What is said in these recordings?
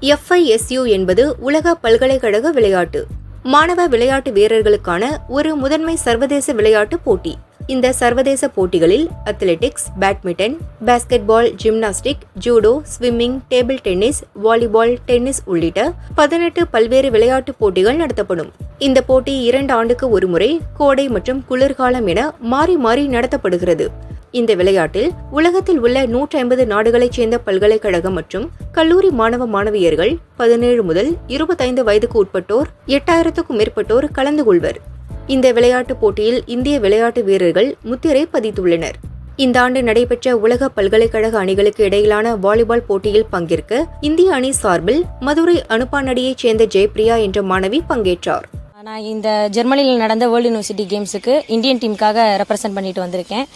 எஃப்ஐஎஸ்யூ என்பது உலக பல்கலைக்கழக விளையாட்டு. மாணவ விளையாட்டு வீரர்களுக்கான ஒரு முதன்மை சர்வதேச விளையாட்டு போட்டி. இந்த சர்வதேச போட்டிகளில் athletics badminton basketball gymnastic judo swimming table tennis volleyball tennis உள்ளிட்ட பதினெட்டு பல்வேறு விளையாட்டுப் போட்டிகள் நடத்தப்படும். இந்த போட்டி இரண்டு ஆண்டுக்கு ஒருமுறை கோடை மற்றும் குளிர்காலம் என மாறி மாறி நடத்தப்படுகிறது. இந்த விளையாட்டில் உலகத்தில் உள்ள நூற்றி ஐம்பது நாடுகளைச் சேர்ந்த பல்கலைக்கழகம் மற்றும் கல்லூரி மாணவ மாணவியர்கள் பதினேழு முதல் இருபத்தைந்து வயதுக்கு உட்பட்டோர் எட்டாயிரத்துக்கும் மேற்பட்டோர் கலந்து கொள்வர். இந்த விளையாட்டுப் போட்டியில் இந்திய விளையாட்டு வீரர்கள் முத்திரை பதித்துள்ளனர். இந்த ஆண்டு நடைபெற்ற உலக பல்கலைக்கழக அணிகளுக்கு இடையிலான வாலிபால் போட்டியில் பங்கேற்க இந்திய அணி சார்பில் மதுரை அனுப்பானடியைச் சேர்ந்த ஜெயபிரியா என்ற மாணவி பங்கேற்றார். நான் இந்த ஜெர்மனியில் நடந்த வேர்ல்டு யூனிவர்சிட்டி கேம்ஸுக்கு இந்தியன் டீமுக்காக ரெப்ரசென்ட் பண்ணிட்டு வந்திருக்கேன்.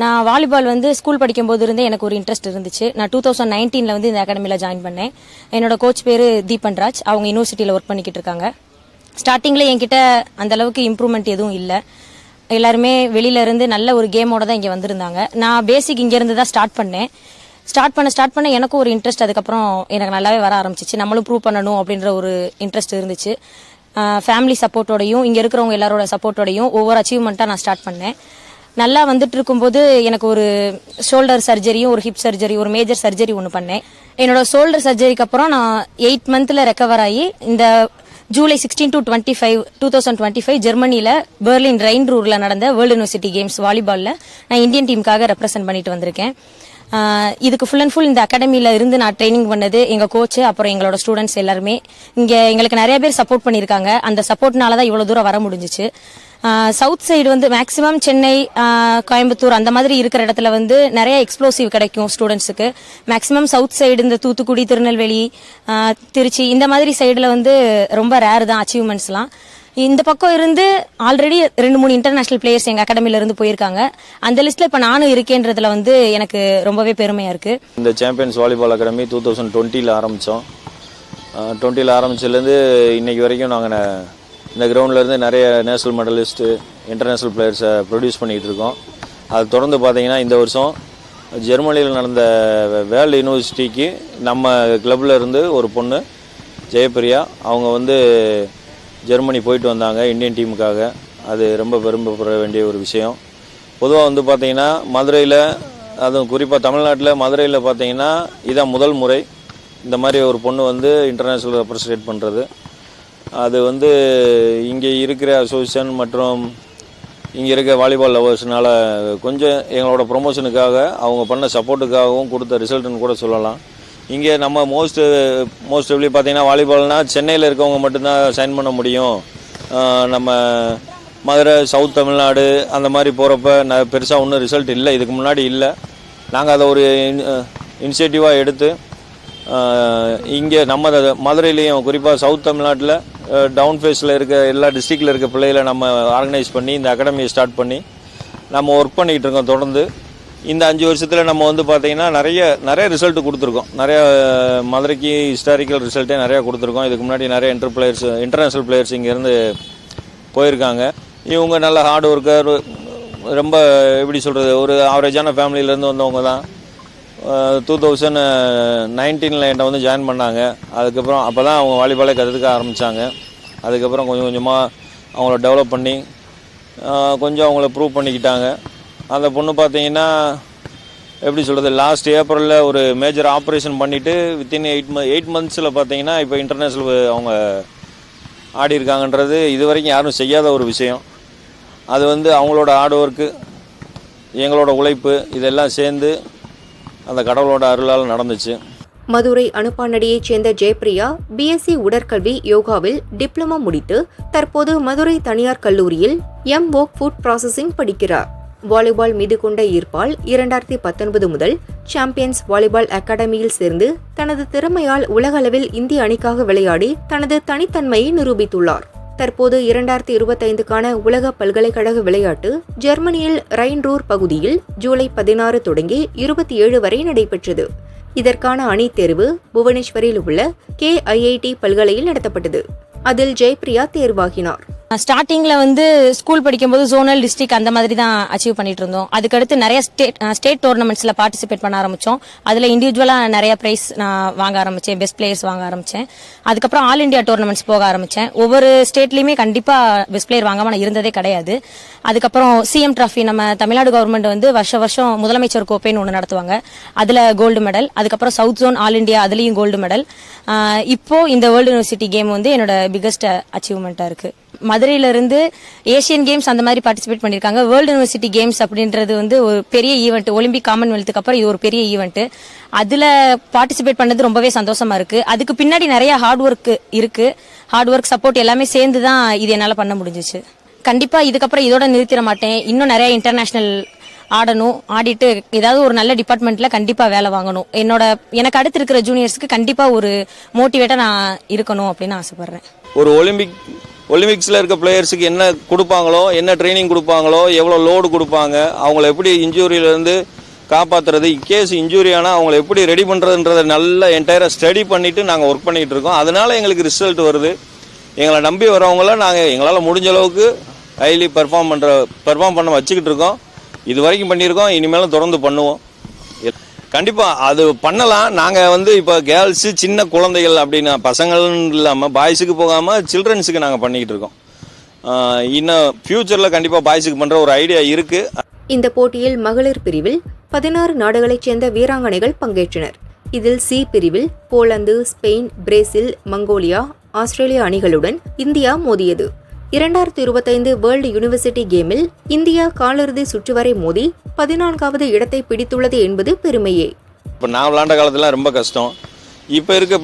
நான் வாலிபால் வந்து ஸ்கூல் படிக்கும்போது இருந்தே எனக்கு ஒரு இன்ட்ரெஸ்ட் இருந்துச்சு. நான் டூ தௌசண்ட் நைன்டீனில் வந்து இந்த அகாடமியில் ஜாயின் பண்ணேன். என்னோட கோச் பேர் தீபன்ராஜ் அவங்க யூனிவர்சிட்டியில் ஒர்க் பண்ணிக்கிட்டு இருக்காங்க. ஸ்டார்டிங்கில் என்கிட்ட அந்த அளவுக்கு இம்ப்ரூவ்மெண்ட் எதுவும் இல்லை. எல்லாருமே வெளியில இருந்து நல்ல ஒரு கேமோட தான் இங்கே வந்திருந்தாங்க. நான் பேசிக் இங்கேருந்து தான் ஸ்டார்ட் பண்ணேன். ஸ்டார்ட் பண்ண ஸ்டார்ட் பண்ண எனக்கும் ஒரு இன்ட்ரெஸ்ட் அதுக்கப்புறம் எனக்கு நல்லாவே வர ஆரம்பிச்சிச்சு. நம்மளும் ப்ரூவ் பண்ணணும் அப்படின்ற ஒரு இன்ட்ரெஸ்ட் இருந்துச்சு. ஃபேமிலி சப்போர்ட்டோடையும் இங்கே இருக்கிறவங்க எல்லாரோட சப்போர்ட்டோடையும் ஒவ்வொரு அச்சீவ்மெண்ட்டாக நான் ஸ்டார்ட் பண்ணேன். நல்லா வந்துட்டு இருக்கும்போது எனக்கு ஒரு ஷோல்டர் சர்ஜரியும் ஒரு ஹிப் சர்ஜரி ஒரு மேஜர் சர்ஜரி ஒன்று பண்ணேன். என்னோட ஷோல்டர் சர்ஜரிக்கு அப்புறம் நான் எயிட் மந்த்தில் ரெக்கவர் ஆகி இந்த July sixteen to twenty five two thousand twenty five ஜெர்மனியில் பெர்லின் ரெயின் ரூரில் நடந்த வேர்ல்டு யூனிவர்சிட்டி கேம்ஸ் வாலிபாலில் நான் இந்தியன் டீமுக்காக ரெப்ரசென்ட் பண்ணிட்டு வந்திருக்கேன். இதுக்கு ஃபுல் அண்ட் ஃபுல் இந்த அகாடமியில் இருந்து நான் ட்ரைனிங் பண்ணது எங்கள் கோச்சு அப்புறம் எங்களோட ஸ்டூடெண்ட்ஸ் எல்லாருமே. இங்கே எங்களுக்கு நிறைய பேர் சப்போர்ட் பண்ணியிருக்காங்க. அந்த சப்போர்ட்னால தான் இவ்வளோ தூரம் வர முடிஞ்சிச்சு. சவுத் சைடு வந்து மேக்ஸிமம் சென்னை கோயம்புத்தூர் அந்த மாதிரி இருக்கிற இடத்துல வந்து நிறைய எக்ஸ்ப்ளோசிவ் கிடைக்கும் ஸ்டூடெண்ட்ஸுக்கு மேக்ஸிமம் சவுத் சைடு இந்த தூத்துக்குடி திருநெல்வேலி திருச்சி இந்த மாதிரி சைடில் வந்து ரொம்ப ரேர் தான் அச்சீவ்மெண்ட்ஸ்லாம் இந்த பக்கம் இருந்து ஆல்ரெடி ரெண்டு மூணு இன்டர்நேஷனல் பிளேயர்ஸ் எங்கள் அகாடமியில இருந்து போயிருக்காங்க. அந்த லிஸ்ட்ல இப்போ நானும் இருக்கேன்றதுல வந்து எனக்கு ரொம்பவே பெருமையா இருக்கு. இந்த champions volleyball academy two thousand டுவெண்ட்டியில் ஆரம்பித்தோம் டுவெண்ட்டியில் ஆரம்பிச்சதுலேருந்து இன்னைக்கு வரைக்கும் நாங்கள் இந்த கிரவுண்ட்லேருந்து நிறைய நேஷனல் மெடலிஸ்ட்டு இன்டர்நேஷ்னல் பிளேயர்ஸை ப்ரொடியூஸ் பண்ணிகிட்டு இருக்கோம். அது தொடர்ந்து பார்த்தீங்கன்னா இந்த வருஷம் ஜெர்மனியில் நடந்த வேர்ல்டு யூனிவர்சிட்டிக்கு நம்ம கிளப்பில் இருந்து ஒரு பொண்ணு ஜெயபிரியா அவங்க வந்து ஜெர்மனி போயிட்டு வந்தாங்க இந்தியன் டீமுக்காக. அது ரொம்ப பெருமைப்பட வேண்டிய ஒரு விஷயம். பொதுவாக வந்து பார்த்தீங்கன்னா மதுரையில் அதுவும் குறிப்பாக தமிழ்நாட்டில் மதுரையில் பார்த்தீங்கன்னா இதான் முதல் முறை இந்த மாதிரி ஒரு பொண்ணு வந்து இன்டர்நேஷ்னல் ரெப்ரசன்டேட் பண்ணுறது அது வந்து இங்கே இருக்கிற அசோசியேஷன் மற்றும் இங்கே இருக்க வாலிபால் லவர்ஸ்னால் கொஞ்சம் எங்களோட ப்ரொமோஷனுக்காக அவங்க பண்ண சப்போர்ட்டுக்காகவும் கொடுத்த ரிசல்ட்னு கூட சொல்லலாம். இங்கே நம்ம மோஸ்ட் மோஸ்ட் எப்படி பார்த்தீங்கன்னா வாலிபால்னால் சென்னையில் இருக்கவங்க மட்டும்தான் சைன் பண்ண முடியும். நம்ம மதுரை சவுத் தமிழ்நாடு அந்த மாதிரி போகிறப்ப ந பெருசாக ஒன்றும் ரிசல்ட் இல்லை. இதுக்கு முன்னாடி இல்லை. நாங்கள் அதை ஒரு இனிஷியேட்டிவாக எடுத்து இங்கே நம்ம மதுரையிலையும் குறிப்பாக சவுத் தமிழ்நாட்டில் டவுன் ஃபேஸில் இருக்க எல்லா டிஸ்ட்ரிக்டில் இருக்க பிள்ளைகளை நம்ம ஆர்கனைஸ் பண்ணி இந்த அகாடமியை ஸ்டார்ட் பண்ணி நம்ம ஒர்க் பண்ணிக்கிட்டு இருக்கோம் தொடர்ந்து. இந்த அஞ்சு வருஷத்தில் நம்ம வந்து பார்த்தீங்கன்னா நிறைய நிறைய ரிசல்ட்டு கொடுத்துருக்கோம். நிறையா மதுரைக்கு ஹிஸ்டாரிக்கல் ரிசல்ட்டே நிறையா கொடுத்துருக்கோம். இதுக்கு முன்னாடி நிறைய இன்டர் பிளேயர்ஸ் இன்டர்நேஷ்னல் பிளேயர்ஸ் இங்கேருந்து போயிருக்காங்க. இவங்க நல்ல ஹார்ட் ஒர்க்கர் ரொம்ப எப்படி சொல்கிறது ஒரு ஆவரேஜான ஃபேமிலியிலேருந்து வந்தவங்க தான். டூ தௌசண்ட் நைன்டீனில் என்னை வந்து ஜாயின் பண்ணாங்க. அதுக்கப்புறம் அப்போ தான் அவங்க வாலிபாலே கற்றுக்க ஆரம்பித்தாங்க அதுக்கப்புறம் கொஞ்சம் கொஞ்சமாக அவங்கள டெவலப் பண்ணி கொஞ்சம் அவங்கள ப்ரூவ் பண்ணிக்கிட்டாங்க. அந்த பொண்ணு பார்த்தீங்கன்னா எப்படி சொல்கிறது லாஸ்ட் ஏப்ரலில் ஒரு மேஜர் ஆப்ரேஷன் பண்ணிவிட்டு வித்தின் எயிட் ம எயிட் மந்த்ஸில் பார்த்தீங்கன்னா இப்போ இன்டர்நேஷ்னல் அவங்க ஆடி இருக்காங்கன்றது இது வரைக்கும் யாரும் செய்யாத ஒரு விஷயம். அது வந்து அவங்களோட ஹார்ட் ஒர்க்கு எங்களோட உழைப்பு இதெல்லாம் சேர்ந்து அந்த கடவுளோட அருளால் நடந்துச்சு. மதுரை அனுப்பானடியைச் சேர்ந்த ஜெயபிரியா பிஎஸ்சி உடற்கல்வி யோகாவில் டிப்ளமா முடித்து தற்போது மதுரை தனியார் கல்லூரியில் எம் ஒர்க் ஃபுட் ப்ராசஸிங் படிக்கிறார். வாலிபால் மீது கொண்ட ஈர்ப்பால் இரண்டாயிரத்தி பத்தொன்பது முதல் சாம்பியன்ஸ் வாலிபால் அகாடமியில் சேர்ந்து தனது திறமையால் உலகளவில் இந்திய அணிக்காக விளையாடி தனது தனித்தன்மையை நிரூபித்துள்ளார். தற்போது இரண்டாயிரத்தி இருபத்தைந்துக்கான உலக பல்கலைக்கழக விளையாட்டு ஜெர்மனியில் ரைன்ரூர் பகுதியில் ஜூலை பதினாறு தொடங்கி இருபத்தி ஏழு வரை நடைபெற்றது. இதற்கான அணி தேர்வு புவனேஸ்வரில் உள்ள கே ஐஐடி பல்கலையில் நடத்தப்பட்டது. அதில் ஜெயபிரியா தேர்வாகினார். ஸ்டார்டிங்கில் வந்து ஸ்கூல் படிக்கும்போது ஜோனல் டிஸ்ட்ரிக்ட் அந்த மாதிரி தான் அச்சீவ் பண்ணிட்டு இருந்தோம். அதுக்கடுத்து நிறைய ஸ்டேட் ஸ்டேட் டோர்னமெண்ட்ஸில் பார்ட்டிசிபேட் பண்ண ஆரம்பித்தோம் அதில் இண்டிவிஜுவலாக நிறைய ப்ரைஸ் நான் வாங்க ஆரம்பித்தேன் பெஸ்ட் பிளேயர்ஸ் வாங்க ஆரம்பித்தேன் அதுக்கப்புறம் ஆல் இந்தியா டோர்னமெண்ட்ஸ் போக ஆரம்பித்தேன் ஒவ்வொரு ஸ்டேட்லேயுமே கண்டிப்பாக பெஸ்ட் பிளேயர் வாங்காமல் நான் இருந்ததே கிடையாது. அதுக்கப்புறம் சிஎம் ட்ராஃபி நம்ம தமிழ்நாடு கவர்மெண்ட் வந்து வருஷ வருஷம் முதலமைச்சர் கோப்பைன்னு ஒன்று நடத்துவாங்க. அதில் கோல்டு மெடல் அதுக்கப்புறம் சவுத் ஜோன் ஆல் இந்தியா அதுலேயும் கோல்டு மெடல் இப்போ இந்த வேர்ல்டு யூனிவர்சிட்டி கேம் வந்து என்னோட பிகஸ்ட் அச்சீவ்மெண்ட்டாக இருக்குது மதுரையிலேருந்து ஏஷியன் ஏசியன் கேம்ஸ் அந்த மாதிரி பார்ட்டிசிபேட் பண்ணியிருக்காங்க. வேர்ல்டு யூனிவர்சிட்டி கேம்ஸ் அப்படின்றது வந்து ஒரு பெரிய ஈவெண்ட் ஒலிம்பிக் காமன்வெல்த்துக்கு அப்புறம் இது ஒரு பெரிய ஈவெண்ட்டு அதில் பார்ட்டிசிபேட் பண்ணது ரொம்பவே சந்தோஷமா இருக்குது அதுக்கு பின்னாடி நிறைய ஹார்ட் ஒர்க் இருக்குது ஹார்ட் ஒர்க் சப்போர்ட் எல்லாமே சேர்ந்து தான் இது என்னால் பண்ண முடிஞ்சிச்சு. கண்டிப்பாக இதுக்கப்புறம் இதோட நிறுத்திட மாட்டேன். இன்னும் நிறைய இன்டர்நேஷ்னல் ஆடணும். ஆடிட்டு ஏதாவது ஒரு நல்ல டிபார்ட்மெண்ட்ல கண்டிப்பா வேலை வாங்கணும். என்னோட எனக்கு அடுத்து இருக்கிற ஜூனியர்ஸ்க்கு கண்டிப்பா ஒரு மோட்டிவேட்டா நான் இருக்கணும் அப்படின்னு ஆசைப்படுறேன். ஒரு ஒலிம்பிக் ஒலிம்பிக்ஸில் இருக்க பிளேயர்ஸுக்கு என்ன கொடுப்பாங்களோ என்ன ட்ரைனிங் கொடுப்பாங்களோ எவ்வளோ லோடு கொடுப்பாங்க அவங்கள எப்படி இன்ஜூரியிலேருந்து காப்பாற்றுறது இக்கேஸ் இன்ஜூரி ஆனால் அவங்கள எப்படி ரெடி பண்ணுறதுன்றதை நல்லா என்டையராக ஸ்டடி பண்ணிவிட்டு நாங்கள் ஒர்க் பண்ணிகிட்டு இருக்கோம். அதனால் எங்களுக்கு ரிசல்ட் வருது. எங்களை நம்பி வரவங்கள நாங்கள் எங்களால் முடிஞ்ச அளவுக்கு ஹைலி பெர்ஃபார்ம் பண்ணுற பெர்ஃபார்ம் பண்ண வச்சுக்கிட்டு இருக்கோம். இது வரைக்கும் பண்ணியிருக்கோம். இனிமேலும் தொடர்ந்து பண்ணுவோம். கண்டிப்பாக அது பண்ணலாம். நாங்கள் வந்து இப்போ கேர்ள்ஸு சின்ன குழந்தைகள் அப்படின்னா பசங்கள்னு இல்லாமல் பாய்ஸுக்கு போகாமல் சில்ட்ரன்ஸுக்கு நாங்கள் பண்ணிக்கிட்டு இருக்கோம். இன்னும் ஃப்யூச்சரில் கண்டிப்பாக பாய்ஸுக்கு பண்ணுற ஒரு ஐடியா இருக்குது இந்த போட்டியில் மகளிர் பிரிவில் பதினாறு நாடுகளைச் சேர்ந்த வீராங்கனைகள் பங்கேற்றனர். இதில் சி பிரிவில் Poland Spain Brazil Mongolia Australia அணிகளுடன் India மோதியது. இரண்டாயிரத்தி இருபத்தைந்து வேர்ல்டு யூனிவர்சிட்டி கேமில் இந்தியா காலிறுதி சுற்று வரை மோதி பதினான்காவது இடத்தை பிடித்துள்ளது என்பது பெருமையே. இப்போ நான் விளாண்ட காலத்துலாம் ரொம்ப கஷ்டம். இப்போ இருக்க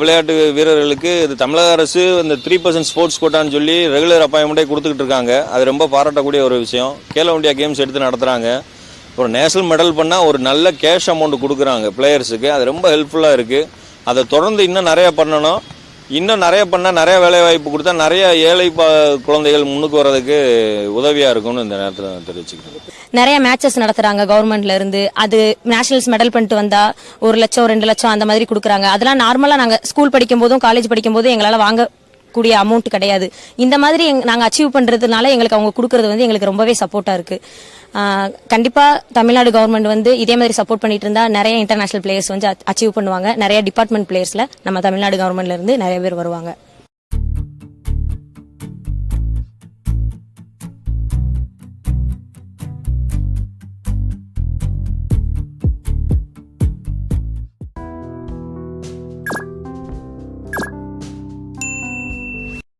விளையாட்டு வீரர்களுக்கு இது தமிழக அரசு இந்த த்ரீ பர்சன்ட் ஸ்போர்ட்ஸ் கோட்டான்னு சொல்லி ரெகுலர் அப்பாயின்மெண்ட்டே கொடுத்துக்கிட்டு இருக்காங்க. அது ரொம்ப பாராட்டக்கூடிய ஒரு விஷயம். கேலோ இண்டியா கேம்ஸ் எடுத்து நடத்துகிறாங்க ஒரு நேஷனல் மெடல் பண்ணால் ஒரு நல்ல கேஷ் அமௌண்ட் கொடுக்குறாங்க பிளேயர்ஸுக்கு அது ரொம்ப ஹெல்ப்ஃபுல்லாக இருக்குது அதை தொடர்ந்து இன்னும் நிறையா பண்ணணும். இன்னும் நிறைய பண்ணால் நிறைய வேலை வாய்ப்பு கொடுத்தா நிறைய ஏழை ப- குழந்தைகள் முன்னுக்கு வர்றதுக்கு உதவியாக இருக்கும்னு இந்த நேரத்தில் தெரிவிச்சுக்கிறேன். நிறைய மேட்சஸ் நடத்துறாங்க கவர்மெண்ட்ல இருந்து. அது நேஷனல்ஸ் மெடல் பண்ணிட்டு வந்தா ஒரு லட்சம் ரெண்டு லட்சம் அந்த மாதிரி கொடுக்குறாங்க. அதெல்லாம் நார்மலாக நாங்கள் ஸ்கூல் படிக்கும் போதும் காலேஜ் படிக்கும் போதும் எங்களால் வாங்க கூடிய அமௌண்ட் கிடையாது. இந்த மாதிரி நாங்கள் அச்சீவ் பண்ணுறதுனால எங்களுக்கு அவங்க கொடுக்கறது வந்து எங்களுக்கு ரொம்பவே சப்போர்ட்டாக இருக்குது கண்டிப்பாக தமிழ்நாடு கவர்மெண்ட் வந்து இதே மாதிரி சப்போர்ட் பண்ணிட்டு இருந்தா நிறைய இன்டர்நேஷனல் பிளேயர்ஸ் வந்து அச்சீவ் பண்ணுவாங்க. நிறைய டிபார்ட்மெண்ட் பிளேயர்ஸில் நம்ம தமிழ்நாடு கவர்மெண்ட்லேருந்து நிறைய பேர் வருவாங்க.